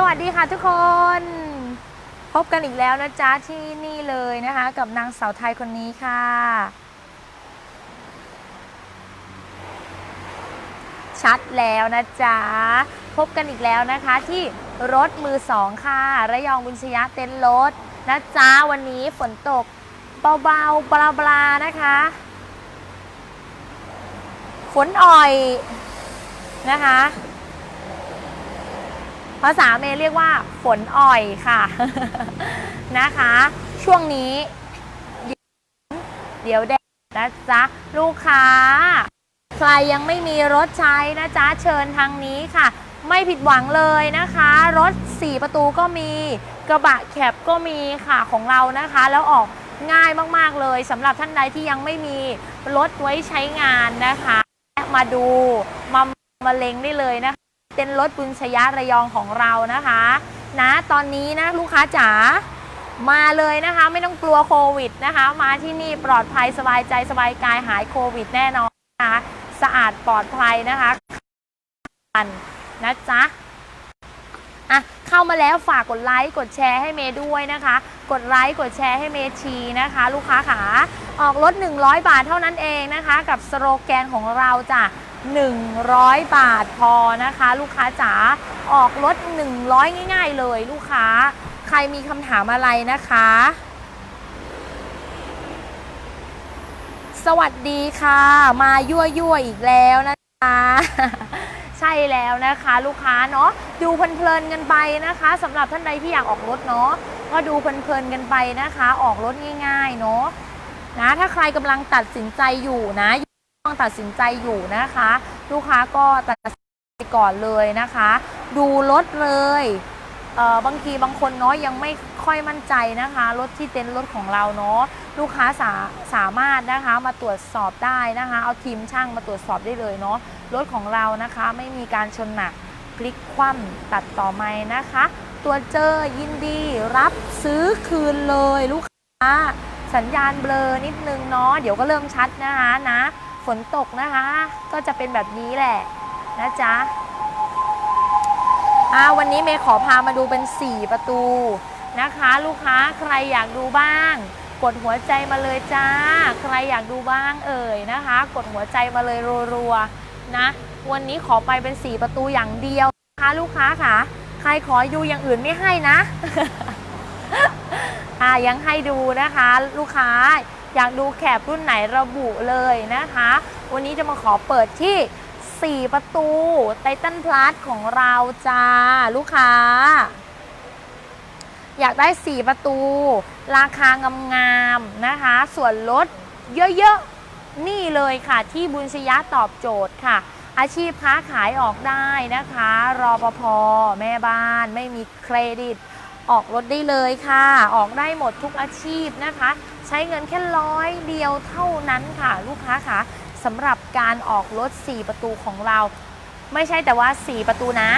สวัสดีค่ะทุกคน พบกันอีกแล้วนะจ๊ะที่นี่เลยนะคะ กับนางสาวไทยคนนี้ค่ะ ชัดแล้วนะจ๊ะ พบกันอีกแล้วนะคะที่รถมือสองค่ะ ระยองบุญชยะเต็นท์รถนะจ๊ะ วันนี้ฝนตกเบาๆบลาๆ นะคะ ฝนอ่อยนะคะ ภาษาเมย์เรียกว่าฝนอ่อยค่ะนะคะ ช่วงนี้ เดี๋ยวแดดนะจ๊ะ ลูกค้า ใครยังไม่มีรถใช้นะจ๊ะ เชิญทางนี้ค่ะ ไม่ผิดหวังเลยนะคะ รถ 4 ประตูก็มี กระบะแคบก็มีค่ะของเรานะคะ แล้วออกง่ายมากๆเลยสำหรับท่านใดที่ยังไม่มีรถไว้ใช้งานนะคะ มาดูมามาเล็งได้เลยนะคะ เต็นท์รถบุญชยะระยองของเรานะคะ นะตอนนี้นะลูกค้าจ๋ามาเลยนะคะ ไม่ต้องกลัวโควิดนะคะ มาที่นี่ปลอดภัยสบายใจสบายกายหายโควิดแน่นอนนะคะสะอาดปลอดภัยนะคะนะจ๊ะอะเข้ามาแล้วฝากกดไลค์กดแชร์ให้เมย์ด้วยนะคะ กดไลค์กดแชร์ให้เมทีนะคะ ลูกค้าขาออกรถ 100 บาทเท่านั้นเองนะคะ กับสโลแกนของเราจ้ะ 100 บาทพอนะคะ ลูกค้าจ๋าออกรถ100 ง่าย ๆ เลยลูกค้า ใครมีคำถามอะไรนะคะ สวัสดีค่ะ มายั่วยั่วๆอีกแล้วนะคะใช่แล้วนะคะลูกค้าเนาะดูเพลินๆกันไปนะคะสำหรับท่านใดที่อยากออกรถเนาะก็ดูเพลินๆกันไปนะคะ ออกรถง่าย ๆ เนาะนะถ้าใครกำลังตัดสินใจอยู่นะ วงตัดสินใจอยู่นะคะ ลูกค้าก็ตัดสินใจก่อนเลยนะคะ ดูรถเลยเออบางทีบางคนเนาะยังไม่ค่อยมั่นใจนะคะรถที่เต็นท์รถของเราเนาะลูกค้าสาสามารถนะคะมาตรวจสอบได้นะคะ เอาทีมช่างมาตรวจสอบได้เลยเนาะรถของเรานะคะไม่มีการชนหนักพลิกคว่ำตัดต่อไม่นะคะ ตัวเจอยินดีรับซื้อคืนเลยลูกค้า สัญญาณเบลอนิดนึงเนาะเดี๋ยวก็เริ่มชัดนะคะนะ ฝนตกนะคะ ก็จะเป็นแบบนี้แหละนะจ๊ะอ่าวันนี้เมย์ขอพามาดูเป็น 4 ประตูนะคะ ลูกค้าใครอยากดูบ้าง กดหัวใจมาเลยจ้า ใครอยากดูบ้างเอ่ยนะคะ กดหัวใจมาเลยรัวๆนะ วันนี้ขอไปเป็น 4 ประตูอย่างเดียวนะคะลูกค้าค่ะ ใครขอดูอย่างอื่นไม่ให้นะอ่ายังให้ดูนะคะ ลูกค้า อยากดูแคบรุ่นไหนระบุเลยนะคะ วันนี้จะมาขอเปิดที่ 4 ประตูไททันพลัสของเราจ้า ลูกค้า อยากได้ 4 ประตู ราคางามๆนะคะ ส่วนลดเยอะๆ นี่เลยค่ะที่บุญชยะตอบโจทย์ค่ะ อาชีพค้าขายออกได้นะคะ รอปภแม่บ้านไม่มีเครดิต ออกรถได้เลยค่ะ ออกได้หมดทุกอาชีพนะคะ ใช้เงินแค่ร้อยเดียวเท่านั้นค่ะ ลูกค้าค่ะสำหรับการออกรถ 4 ประตูของเรา ไม่ใช่แต่ว่า 4 ประตูนะ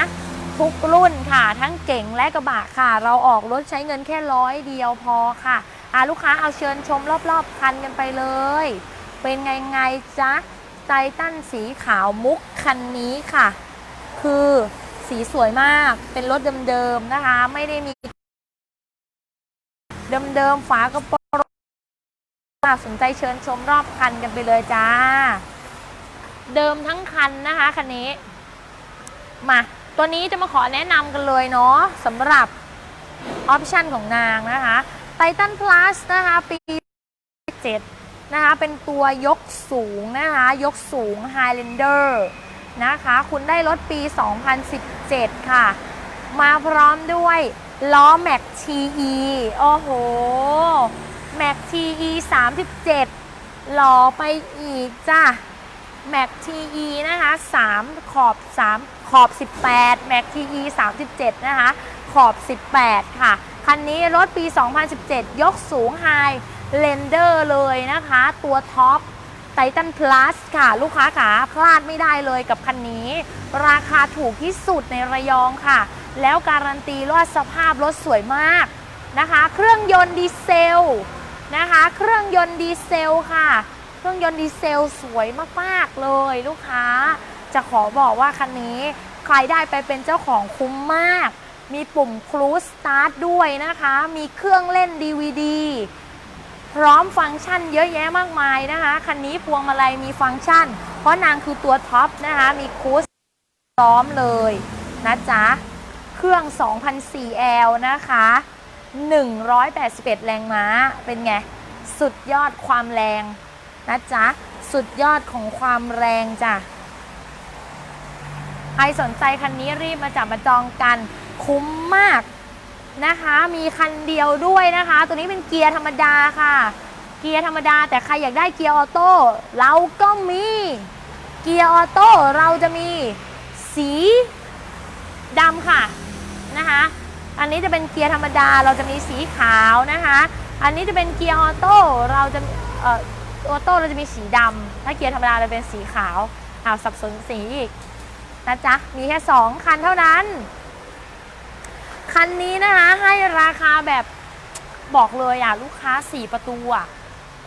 ทุกรุ่นค่ะ ทั้งเก่งและกระบะค่ะ เราออกรถใช้เงินแค่ร้อยเดียวพอค่ะอะลูกค้าเอาเชิญชมรอบๆคันกันไปเลย เป็นไงไงจ๊ะไททันสีขาวมุกคันนี้ค่ะ คือสีสวยมากเป็นรถเดิมๆนะคะ ไม่ได้มี เดิมๆฝากระโปรง น่าสนใจเชิญชมรอบคันกันไปเลยจ้า เดิมทั้งคันนะคะคันนี้ มา ตัวนี้จะมาขอแนะนำกันเลยเนาะสำหรับออปชันของนางนะคะไททัน plus นะคะปี7นะคะเป็นตัวยกสูงนะคะ ยกสูง Highlander นะคะ คุณได้รถปี 2017 ค่ะ มาพร้อมด้วยล้อ Mac TE โอ้โห Mac TE 37หล่อไปอีกจ้ะ Mac TE นะคะ3ขอบ3ขอบ18 Mac TE 37นะคะ ขอบ18ค่ะ คันนี้รถปี 2017 ยกสูง High Render เลยนะคะ ตัวท็อป Titan Plus ค่ะ ลูกค้าขาพลาดไม่ได้เลยกับคันนี้ ราคาถูกที่สุดในระยองค่ะ แล้วการันตีว่าสภาพรถสวยมากนะคะ เครื่องยนต์ดีเซล นะคะ เครื่องยนต์ดีเซลค่ะ เครื่องยนต์ดีเซลสวยมากๆเลยลูกค้า จะขอบอกว่าคันนี้ใครได้ไปเป็นเจ้าของคุ้มมาก มีปุ่มครูสตาร์ทด้วยนะคะ มีเครื่องเล่น DVD พร้อมฟังก์ชันเยอะแยะมากมายนะคะ คันนี้พวงมาลัยมีฟังก์ชัน เพราะนางคือตัวท็อปนะคะ มีครูสซ้อมเลยนะจ๊ะ เครื่อง 2,004L นะคะ 181 แรงม้าเป็นไง สุดยอดความแรงนะจ๊ะ สุดยอดของความแรงจ้ะใครสนใจคันนี้รีบมาจับมาจองกันคุ้มมากนะคะ มีคันเดียวด้วยนะคะ ตัวนี้เป็นเกียร์ธรรมดาค่ะ เกียร์ธรรมดา แต่ใครอยากได้เกียร์ออโต้เราก็มี เกียร์ออโต้เราจะมีสีดำค่ะนะคะ อันนี้จะเป็นเกียร์ธรรมดาเราจะมีสีขาวนะคะ อันนี้จะเป็นเกียร์ออโต้เราจะเอ่อออโต้เราจะมีสีดำถ้าเกียร์ธรรมดาจะเป็นสีขาวอ้าวสับสนสีอีกนะจ๊ะมีแค่ 2 คันเท่านั้น คันนี้นะคะให้ราคาแบบบอกเลยอะลูกค้า 4 ประตูอะ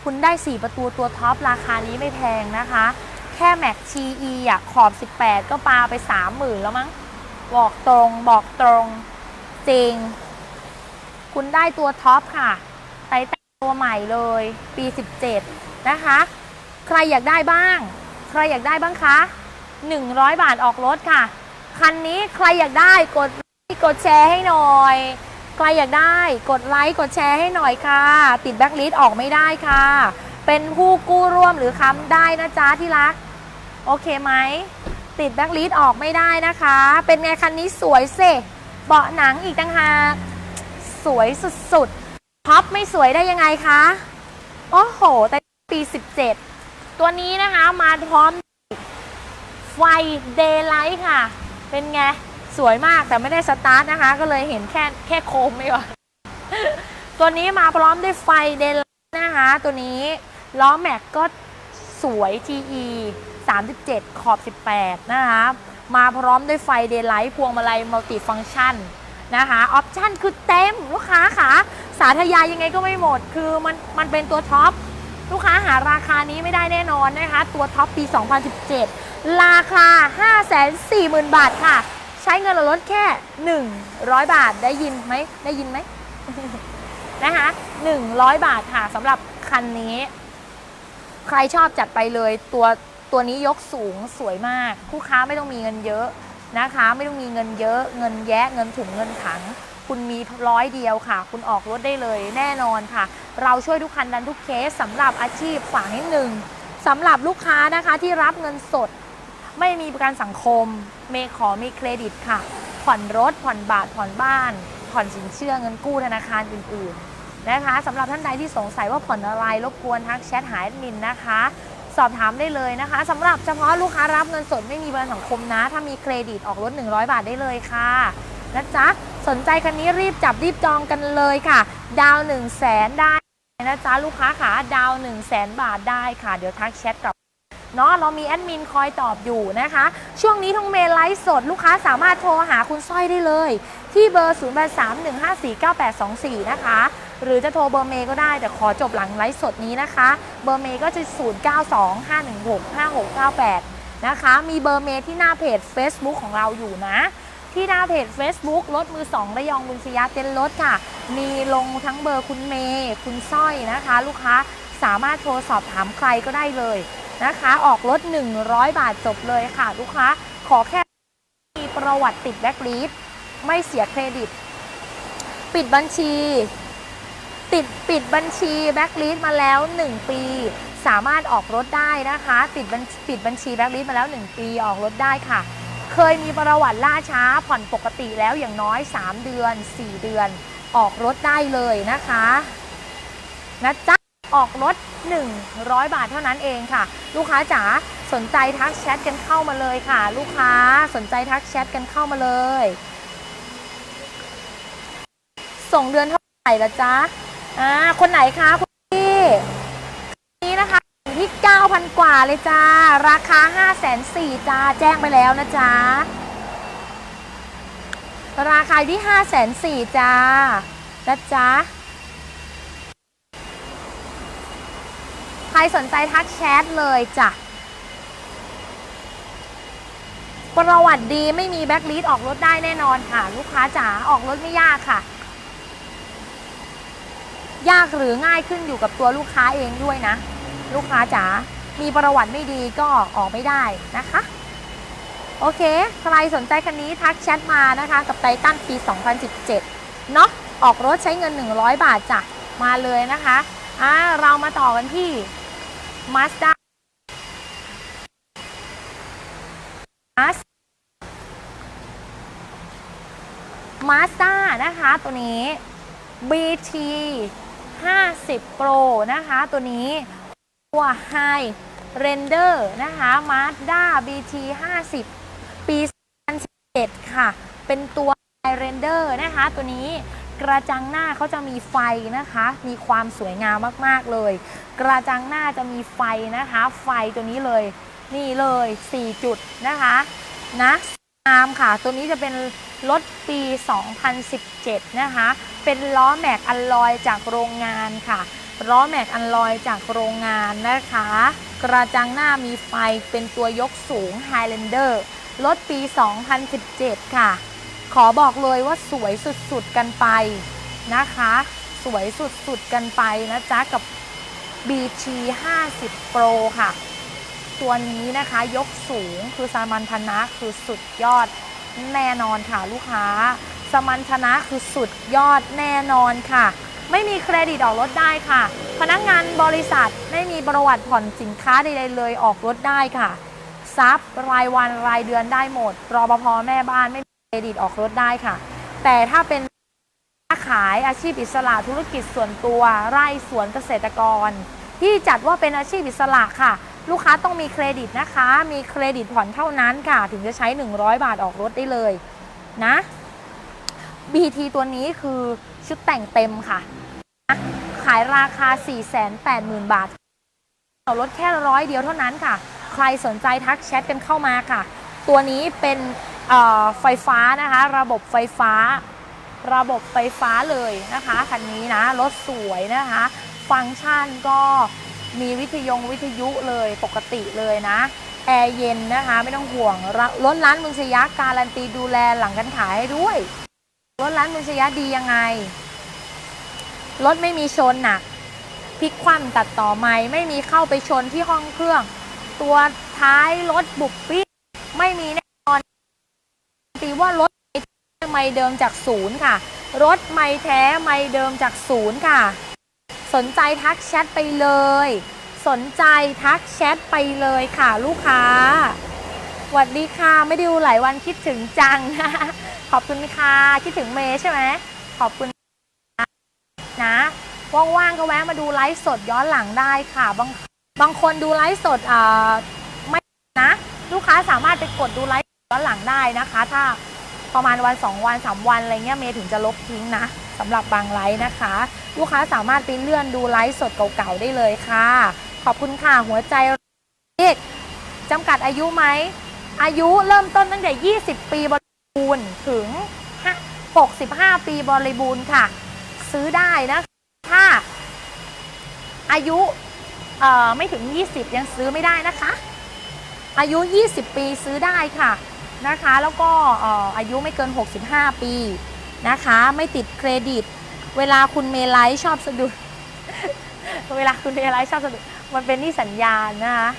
คุณได้ 4 ประตูตัวท็อปราคานี้ไม่แพงนะคะ แค่แม็กชีอีอะขอบ 18 ก็ปาไป 30,000 แล้วมั้ง บอกตรงบอกตรง จริง คุณได้ตัวท็อปค่ะไต่ตัวใหม่เลยปี 17 นะคะ ใครอยากได้บ้าง ใครอยากได้บ้างคะ 100 บาทออกรถค่ะ คันนี้ใครอยากได้กดกดแชร์ให้หน่อย ใครอยากได้กดไลค์กดแชร์ให้หน่อยค่ะ ติดแบ็คลิสต์ออกไม่ได้ค่ะ เป็นผู้กู้ร่วมหรือค้ำได้นะจ๊ะที่รัก โอเคไหมติดแบ็คลิสต์ออกไม่ได้นะคะ เป็นไงคันนี้สวยเส เบาะหนังอีกต่างหากสวยสุดๆท็อปไม่สวยได้ยังไงคะ โอ้โห แต่ปี 17 ตัวนี้นะคะมาพร้อมไฟเดย์ไลท์ค่ะ เป็นไง สวยมากแต่ไม่ได้สตาร์ทนะคะ ก็เลยเห็นแค่แค่โคมไม่ว่าตัวนี้มาพร้อมด้วยไฟเดย์ไลท์นะคะ ตัวนี้ล้อแม็กก็สวย TE 37 ขอบ 18 นะคะ มาพร้อมด้วยไฟเดย์ไลท์พวงมาลัยมัลติฟังชันนะคะออปชั่นคือเต็มลูกค้าค่ะสาธยายยังไงก็ไม่หมด คือมันมันเป็นตัวท็อปลูกค้าหาราคานี้ไม่ได้แน่นอนนะคะ ตัวท็อปปี 2017 ราคา 540,000 บาทค่ะ ใช้เงินลดแค่ 100 บาทได้ยินไหมได้ยินไหมนะคะ100 บาทค่ะสำหรับคันนี้ ใครชอบจัดไปเลยตัว ตัวนี้ยกสูงสวยมากผู้ค้าไม่ต้องมีเงินเยอะนะคะ ไม่ต้องมีเงินเยอะ เงินแยะเงินถุงเงินถัง คุณมีร้อยเดียวค่ะ คุณออกรถได้เลยแน่นอนค่ะ เราช่วยทุกคันดันทุกเคสสำหรับอาชีพฝากนิดหนึ่งสำหรับลูกค้านะคะที่รับเงินสด ไม่มีประกันสังคม เมขอมีเครดิตค่ะ ผ่อนรถ ผ่อนบาทผ่อนบ้าน ผ่อนสินเชื่อเงินกู้ธนาคารอื่น ๆ นะคะสำหรับท่านใดที่สงสัยว่าผ่อนอะไรรบกวนทักแชทหาแอดมินนะคะ สอบถามได้เลยนะคะสำหรับเฉพาะลูกค้ารับเงินสดไม่มีประกันสังคมนะ ถ้ามีเครดิตออกรถ 100 บาทได้เลยค่ะนะจ๊ะสนใจคันนี้รีบจับรีบจองกันเลยค่ะ ดาว 1 0 0 0 0แสนได้นะจ๊ะลูกค้าขาดาว 1 0 0 0 0แสนบาทได้ค่ะ เดี๋ยวทักแชทกับเนาะเรามีแอดมินคอยตอบอยู่นะคะ ช่วงนี้ทงเมลไลฟ์สดลูกค้าสามารถโทรหาคุณสร้อยได้เลย ที่เบอร์ 0 8 3 1 5 4 9 8 2 4 นะคะ หรือจะโทรเบอร์เมย์ก็ได้ แต่ขอจบหลังไลฟ์สดนี้นะคะ เบอร์เมย์ก็จะ 0 9 2 5 1 6 5 6 9 8 นะคะ มีเบอร์เมย์ที่หน้าเพจ Facebook ของเราอยู่นะ ที่หน้าเพจ Facebook รถมือ 2 ระยองบุญชยาเต้นรถค่ะ มีลงทั้งเบอร์คุณเมย์คุณสร้อยนะคะ ลูกค้าสามารถโทรสอบถามใครก็ได้เลยนะคะ ออกรถ 100 บาทจบเลยค่ะ ลูกค้า ขอแค่มีประวัติติดแบ็คลีด ไม่เสียเครดิต ปิดบัญชี ติดปิดบัญชีแบ็คลิสมาแล้ว 1 ปี สามารถออกรถได้นะคะ ติดบัญปิดบัญชีแบ็คลิสมาแล้ว 1 ปีออกรถได้ค่ะ เคยมีประวัติล่าช้าผ่อนปกติแล้วอย่างน้อย 3 เดือน 4 เดือน ออกรถได้เลยนะคะนะจ๊ะออกรถ 100 บาทเท่านั้นเองค่ะ ลูกค้าจ๋าสนใจทักแชทกันเข้ามาเลยค่ะ ลูกค้าสนใจทักแชทกันเข้ามาเลย ส่งเดือนเท่าไหร่ละจ๊ะอ่าคนไหนคะคุณพี่นี้นะคะอยู่ที่ 9,000 กว่าเลยจ้า ราคา 5 4 0 0 0จ้า แจ้งไปแล้วนะจ๊ะ ราคาอยู่ที่ 5 4 0 0 0จ้านะจ๊ะใครสนใจทักแชทเลยจ้ะ ประวัติดีไม่มีแบ็คลิสออกรถได้แน่นอนค่ะ ลูกค้าจ๋าออกรถไม่ยากค่ะ ยากหรือง่ายขึ้นอยู่กับตัวลูกค้าเองด้วยนะ ลูกค้าจ๋ามีประวัติไม่ดีก็ออกไม่ได้นะคะ โอเค ใครสนใจคันนี้ทักแชทมานะคะ กับไททันปี 2017 เนาะออกรถใช้เงิน 100 บาทจ้ะมาเลยนะคะอ่าเรามาต่อกันที่ Mazda Maz Mazda นะคะ ตัวนี้ BT 50 Pro นะคะ ตัวนี้ตัว High Render นะคะ Mazda BT 50 ปี 2017 ค่ะ เป็นตัว High Render นะคะ ตัวนี้กระจังหน้าเขาจะมีไฟนะคะ มีความสวยงามมากๆเลย กระจังหน้าจะมีไฟนะคะ ไฟตัวนี้เลย นี่เลย 4 จุดนะคะนะงามค่ะ ตัวนี้จะเป็นรถปี 2017 นะคะ เป็นล้อแม็กอัลลอยจากโรงงานค่ะ ล้อแม็กอัลลอยจากโรงงานนะคะ กระจังหน้ามีไฟเป็นตัวยกสูง Highlander รถปี 2017 ค่ะ ขอบอกเลยว่าสวยสุดๆกันไปนะคะ สวยสุดๆกันไปนะจ๊ะกับ BT 50 Pro ค่ะ ตัวนี้นะคะยกสูงคือสมันธนะคือสุดยอดแน่นอนค่ะลูกค้า สมันธนะคือสุดยอดแน่นอนค่ะ ไม่มีเครดิตออกรถได้ค่ะ พนักงานบริษัทไม่มีประวัติผ่อนสินค้าใดๆเลยออกรถได้ค่ะซับรายวันรายเดือนได้หมดรปภแม่บ้านไม่มีเครดิตออกรถได้ค่ะ แต่ถ้าเป็นค้าขายอาชีพอิสระธุรกิจส่วนตัว ไร่สวนเกษตรกร ที่จัดว่าเป็นอาชีพอิสระค่ะ ลูกค้าต้องมีเครดิตนะคะ มีเครดิตผ่อนเท่านั้นค่ะ ถึงจะใช้ 100 บาทออกรถได้เลยนะ BT ตัวนี้คือชุดแต่งเต็มค่ะ ขายราคา 480,000 บาทเอารถแค่ร้อยเดียวเท่านั้นค่ะ ใครสนใจทักแชทกันเข้ามาค่ะ ตัวนี้เป็นไฟฟ้านะคะ ระบบไฟฟ้า ระบบไฟฟ้าเลยนะคะคันนี้นะรถสวยนะคะ ฟังก์ชันก็มีวิทยงวิทยุเลยปกติเลยนะแอร์เย็นนะคะ ไม่ต้องห่วงรถร้านมุงสยาการันตีดูแลหลังกันขายให้ด้วย รถร้านมุงสยาดียังไง รถไม่มีชนหนักพลิกคว่ำตัดต่อไม้ไม่มีเข้าไปชนที่ห้องเครื่อง ตัวท้ายรถบุบปี้ไม่มีแน่นอนตีว่ารถไม่เดิมจากศูนย์ค่ะ รถไม่แท้ไม่เดิมจากศูนย์ค่ะ สนใจทักแชทไปเลย สนใจทักแชทไปเลยค่ะ ลูกค้าสวัสดีค่ะ ไม่ได้ดูหลายวันคิดถึงจัง ขอบคุณค่ะ คิดถึงเมย์ใช่ไหมขอบคุณนะว่างๆก็แวะมาดูไลฟ์สดย้อนหลังได้ค่ะ บางบางคนดูไลฟ์สดอ่าไม่นะ ลูกค้าสามารถไปกดดูไลฟ์ย้อนหลังได้นะคะ ถ้าประมาณวัน2วัน3วันอะไรเงี้ยเมย์ถึงจะลบทิ้งนะสำหรับบางไลฟ์นะคะ ลูกค้าสามารถไปเลื่อนดูไลฟ์สดเก่าๆได้เลยค่ะ ขอบคุณค่ะหัวใจจำกัดอายุไหมอายุเริ่มต้นตั้งแต่ 20 ปีบริ บูรณ์ถึง 65 ปีบริบูรณ์ค่ะ ซื้อได้นะถ้าอายุไม่ถึง 20 ยังซื้อไม่ได้นะคะ อายุ 20 ปีซื้อได้ค่ะนะคะ แล้วก็เอ่อายุไม่เกิน 65 ปีนะคะ ไม่ติดเครดิต เวลาคุณเมไลท์ชอบสะดุด เวลาคุณเมไลท์ชอบสะดุด มันเป็นที่สัญญาณนะคะ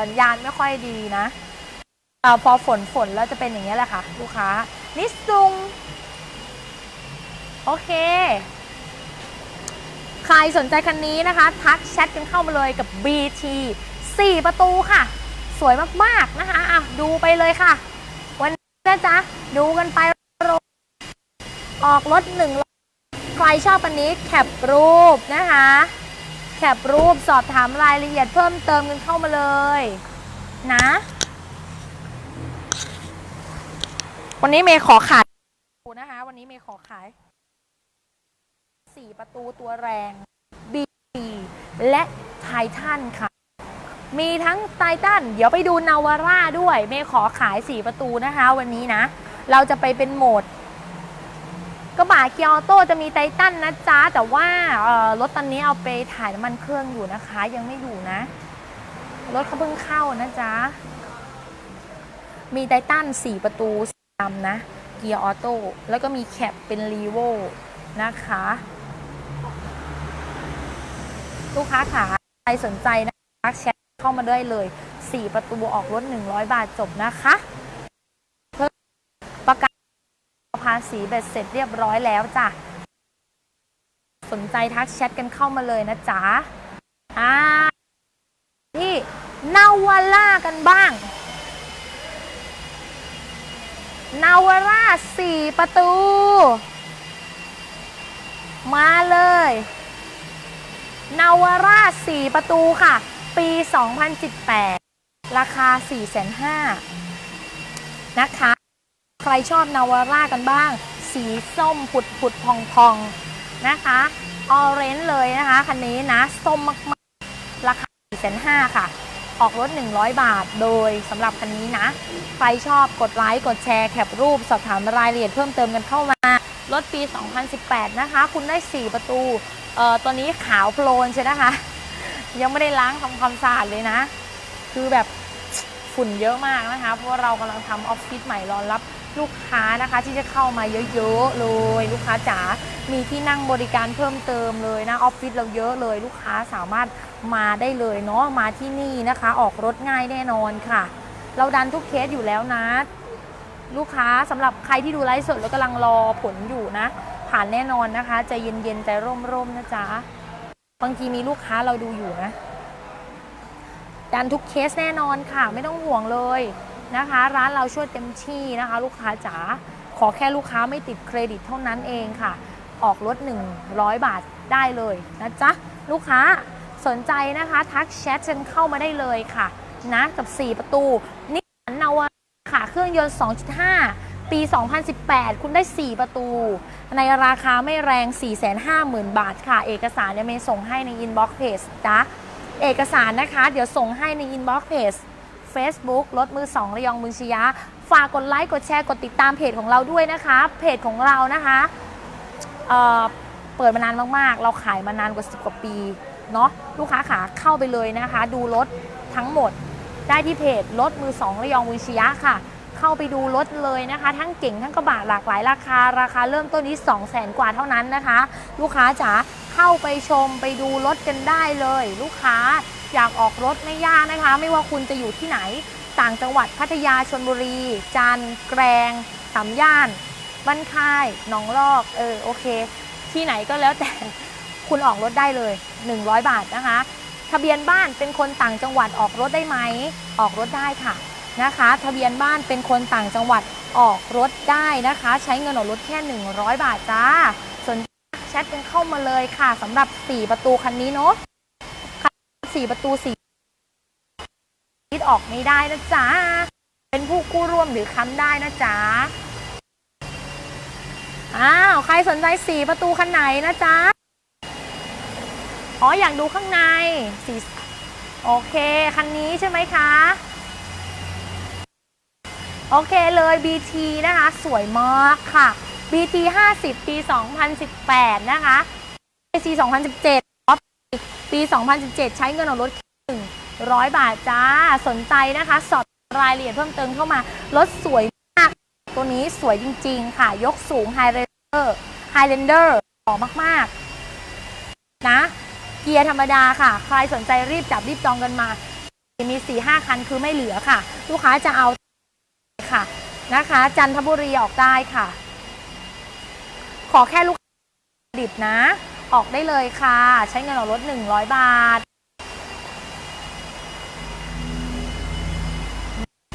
สัญญาณไม่ค่อยดีนะ ออพอฝนฝนแล้วจะเป็นอย่างนี้ยแหละค่ะ ลูกค้า นิสซุง โอเค ใครสนใจคันนี้นะคะ ทักแชทกันเข้ามาเลยกับ BT 4 ประตูค่ะ สวยมากๆนะคะอะดูไปเลยค่ะ วันนี้นะจ๊ะ ดูกันไปออกรถหนึ่งใครชอบคันนี้แคปรูปนะคะแคปรูปสอบถามรายละเอียดเพิ่มเติมกันเข้ามาเลย นะ วันนี้เมย์ขอขายนะคะ วันนี้เมย์ขอขายสี่ประตูตัวแรง B และไททันค่ะ มีทั้งไททันเดี๋ยวไปดูนาวาร่าด้วย เมย์ขอขาย4ประตูนะคะ วันนี้นะ เราจะไปเป็นโหมดกระบะเกียร์ออโต้จะมีไททันนะจ๊ะ แต่ว่ารถตอนนี้เอาไปถ่ายน้ำมันเครื่องอยู่นะคะ ยังไม่อยู่นะ รถเขาเพิ่งเข้านะจ๊ะ มีไททัน4ประตู ดำนะเกียร์ออโต้แล้วก็มีแคปเป็นรีโวนะคะ ลูกค้าขาใครสนใจนะคะแชทเข้ามาได้เลย 4 ประตูออกรถ 100 บาทจบนะคะเพิ่มประกันภาษีเบ็ดเสร็จเรียบร้อยแล้วจ้ะ สนใจทักแชทกันเข้ามาเลยนะจ๊ะอ่านี่นาวาร่ากันบ้าง นาวราสี่ประตู มาเลยนาวราสี่ประตูค่ะ ปี 2018 ราคา 4,500นะคะ ใครชอบนาวรากันบ้าง สีส้มผุดผุดพองพองนะคะออเรนจ์เลยนะคะ คันนี้นะ ส้มมาก ๆ ราคา 4,500 ค่ะ ออกรถ 100 บาท โดยสำหรับคันนี้นะ ใครชอบกดไลค์กดแชร์แคปรูป สอบถามรายละเอียดเพิ่มเติมกันเข้ามา รถปี 2018 นะคะ คุณได้ 4 ประตูเอ่อตัวนี้ขาวโพลนใช่นะคะ ยังไม่ได้ล้างทำความสะอาดเลยนะ คือแบบฝุ่นเยอะมากนะคะ เพราะว่าเรากำลังทำออฟฟิศใหม่รอรับ ลูกค้านะคะที่จะเข้ามาเยอะๆเลยลูกค้าจ๋า มีที่นั่งบริการเพิ่มเติมเลยนะออฟฟิศเราเยอะเลย ลูกค้าสามารถมาได้เลยเนาะมาที่นี่นะคะ ออกรถง่ายแน่นอนค่ะ เราดันทุกเคสอยู่แล้วนะ ลูกค้าสำหรับใครที่ดูไลฟ์สดแล้วกำลังรอผลอยู่นะ ผ่านแน่นอนนะคะใจเย็นๆใจร่มๆนะจ๊ะบางทีมีลูกค้าเราดูอยู่นะดันทุกเคสแน่นอนค่ะ ไม่ต้องห่วงเลย นะคะ ร้านเราช่วยเต็มที่นะคะ ลูกค้าจ๋าขอแค่ลูกค้าไม่ติดเครดิตเท่านั้นเองค่ะ ออกรถ 100 บาทได้เลยนะจ๊ะ ลูกค้าสนใจนะคะ ทักแชทกันเข้ามาได้เลยค่ะ นะ กับ 4 ประตู นิสันนาวาค่ะ เครื่องยนต์ 2.5 ปี 2018 คุณได้ 4 ประตู ในราคาไม่แรง 450,000 บาทค่ะ เอกสารเนี่ยเมย์ส่งให้ในอินบ็อกซ์เพจจ้ะเอกสารนะคะ เดี๋ยวส่งให้ในอินบ็อกซ์เพจ Facebook รถมือสองระยองบุญชยาฝากกดไลค์กดแชร์กดติดตามเพจของเราด้วยนะคะ เพจของเรานะคะเเปิดมานานมากๆ เราขายมานานกว่า 10 กว่าปีเนาะลูกค้าขาเข้าไปเลยนะคะ ดูรถทั้งหมดได้ที่เพจรถมือสองระยองบุญชยาค่ะเข้าไปดูรถเลยนะคะ ทั้งเก่งทั้งกระบะหลากหลายราคา ราคาเริ่มต้นที่ 2 0 0แสนกว่าเท่านั้นนะคะ ลูกค้าจ๋าเข้าไปชมไปดูรถกันได้เลย ลูกค้า อยากออกรถไม่ยากนะคะ ไม่ว่าคุณจะอยู่ที่ไหน ต่างจังหวัดพัทยาชนบุรี จันทร์แกรงสามย่านบ้านค่ายหนองลอกเออโอเค ที่ไหนก็แล้วแต่คุณออกรถได้เลย 100 บาทนะคะ ทะเบียนบ้านเป็นคนต่างจังหวัดออกรถได้ไหมออกรถได้ค่ะนะคะ ทะเบียนบ้านเป็นคนต่างจังหวัดออกรถได้นะคะ ใช้เงินออกรถแค่ 100 บาทจ้าสนใจแชทกันเข้ามาเลยค่ะสำหรับ 4 ประตูคันนี้เนาะ 4 ประตู4คิดออกไม่ได้นะจ๊ะ เป็นผู้กู้ร่วมหรือค้ำได้นะจ๊ะ อ้าว ใครสนใจ 4 ประตูคันไหนนะจ๊ะ อ๋อ อยากดูข้างในสีโอเค คันนี้ใช่ไหมคะ โอเคเลย BT นะคะ สวยมากค่ะ BT 50 ปี 2018 นะคะ AC 2017 ปี 2017 ใช้เงินออกรถ100บาทจ้า สนใจนะคะ สอบรายละเอียดเพิ่มเติมเข้ามา รถสวยมาก ตัวนี้สวยจริง ๆ ค่ะ ยกสูง Highlander Highlander หล่อมาก ๆ นะ เกียร์ธรรมดาค่ะ ใครสนใจรีบจับรีบจองกันมา มี4ี่ห้าคันคือไม่เหลือค่ะ ลูกค้าจะเอาค่ะนะคะ จันทบุรีออกได้ค่ะ ขอแค่ลูกค้าดิบนะ ออกได้เลยค่ะ ใช้เงินออกรถ 100 บาท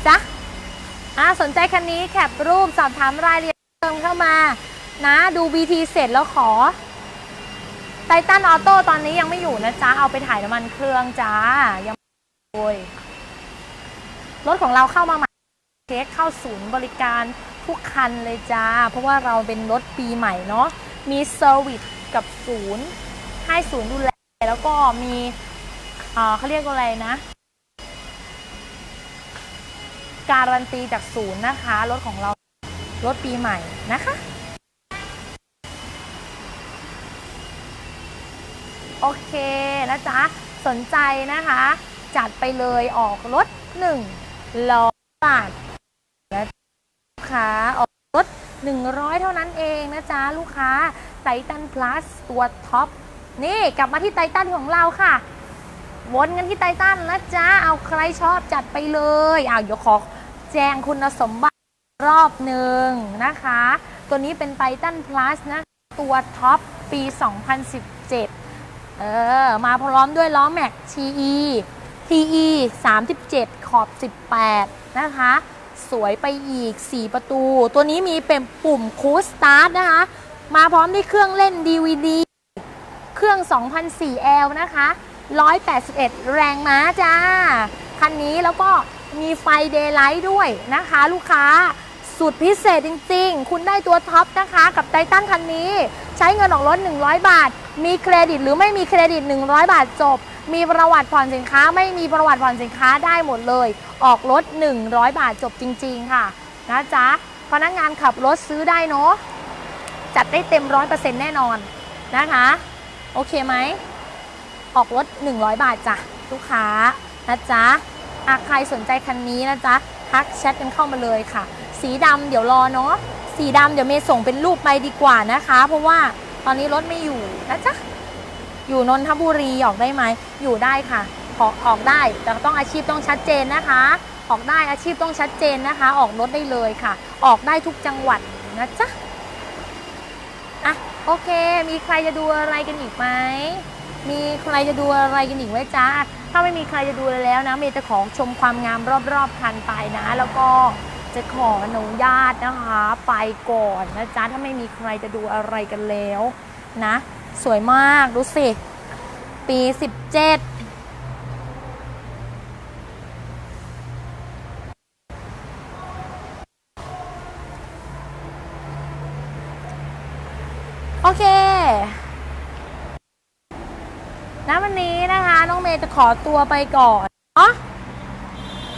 จ้ะอ่าสนใจคันนี้แคปรูปสอบถามรายละเอียดเติมเข้ามานะดู BT เสร็จแล้วขอไททันออโต้ตอนนี้ยังไม่อยู่นะจ๊ะ เอาไปถ่ายน้ำมันเครื่องจ้า ยังโอยรถของเราเข้ามาใหม่เช็คเข้าศูนย์บริการทุกคันเลยจ้า เพราะว่าเราเป็นรถปีใหม่เนาะมีเซอร์วิส กับศูนย์ให้ศูนย์ดูแล แล้วก็มีเขาเรียกว่าอะไรนะ การันตีจากศูนย์นะคะ รถของเรา รถปีใหม่นะคะ โอเคนะจ๊ะ สนใจนะคะ จัดไปเลยออกรถ1ล้อบาทและลูกค้าออกรถ 100 เท่านั้นเองนะจ๊ะลูกค้าไททันพลัสตัวท็อปนี่กลับมาที่ไททันของเราค่ะ วนกันที่ไททันนะจ๊ะเอาใครชอบจัดไปเลยอ้าวเดี๋ยวขอแจ้งคุณสมบัติรอบหนึ่งนะคะ ตัวนี้เป็นไททันพลัสนะตัวท็อปปี 2017 เออ มาพร้อมด้วยล้อแม็ก TE TE 37 ขอบ 18 นะคะ สวยไปอีก 4 ประตู ตัวนี้มีเป็นปุ่มคูสตาร์ทนะคะ มาพร้อมด้วยเครื่องเล่น DVD เครื่อง 2004L นะคะ 181 แรงม้าจ้า คันนี้แล้วก็มีไฟเดย์ไลท์ด้วยนะคะ ลูกค้าสุดพิเศษจริง ๆ คุณได้ตัวท็อปนะคะ กับไททันคันนี้ ใช้เงินออกรถ 100 บาท มีเครดิตหรือไม่มีเครดิต 100 บาทจบ มีประวัติผ่อนสินค้าไม่มีประวัติผ่อนสินค้าได้หมดเลย ออกรถ 100 บาทจบจริง ๆ ค่ะนะจ๊ะพนักงานขับรถซื้อได้เนาะจัดได้เต็ม100%แน่นอนนะคะ โอเคไหม ออกรถ 100 บาทจ้ะลูกค้านะจ๊ะอะใครสนใจคันนี้นะจ๊ะทักแชทกันเข้ามาเลยค่ะ สีดำเดี๋ยวรอเนาะสีดำเดี๋ยวเมย์ส่งเป็นรูปไปดีกว่านะคะ เพราะว่าตอนนี้รถไม่อยู่นะจ๊ะ อยู่นนทบุรีออกได้ไหมอยู่ได้ค่ะขอออกได้แต่ต้องอาชีพต้องชัดเจนนะคะ ออกได้อาชีพต้องชัดเจนนะคะ ออกรถได้เลยค่ะ ออกได้ทุกจังหวัดนะจ๊ะอะโอเค มีใครจะดูอะไรกันอีกไหมมีใครจะดูอะไรกันอีกไหมจ๊ะถ้าไม่มีใครจะดูแล้วนะเมย์จะขอชมความงามรอบๆคันไปนะ แล้วก็จะขออนุญาตนะคะ ไปก่อนนะจ๊ะถ้าไม่มีใครจะดูอะไรกันแล้วนะ สวยมากดูสิ ปี 17โอเคณวันนี้นะคะ น้องเมย์จะขอตัวไปก่อนเนาะ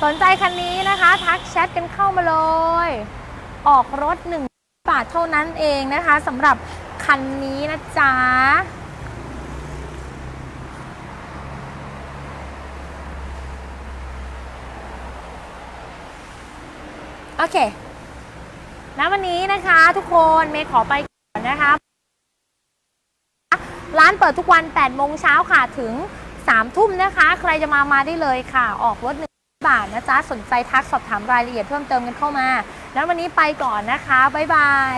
สนใจคันนี้นะคะ ทักแชทกันเข้ามาเลย ออกรถหนึ่งบาทเท่านั้นเองนะคะสำหรับ คันนี้นะจ๊ะโอเคณวันนี้นะคะทุกคนเมย์ขอไปก่อนนะคะ ร้านเปิดทุกวัน8โมงเช้าค่ะถึง3ทุ่มนะคะ ใครจะมามาได้เลยค่ะ ออกรถหนึ่งบาทนะจ๊ะ สนใจทักสอบถามรายละเอียดเพิ่มเติมกันเข้ามา แล้ววันนี้ไปก่อนนะคะ บ๊ายบาย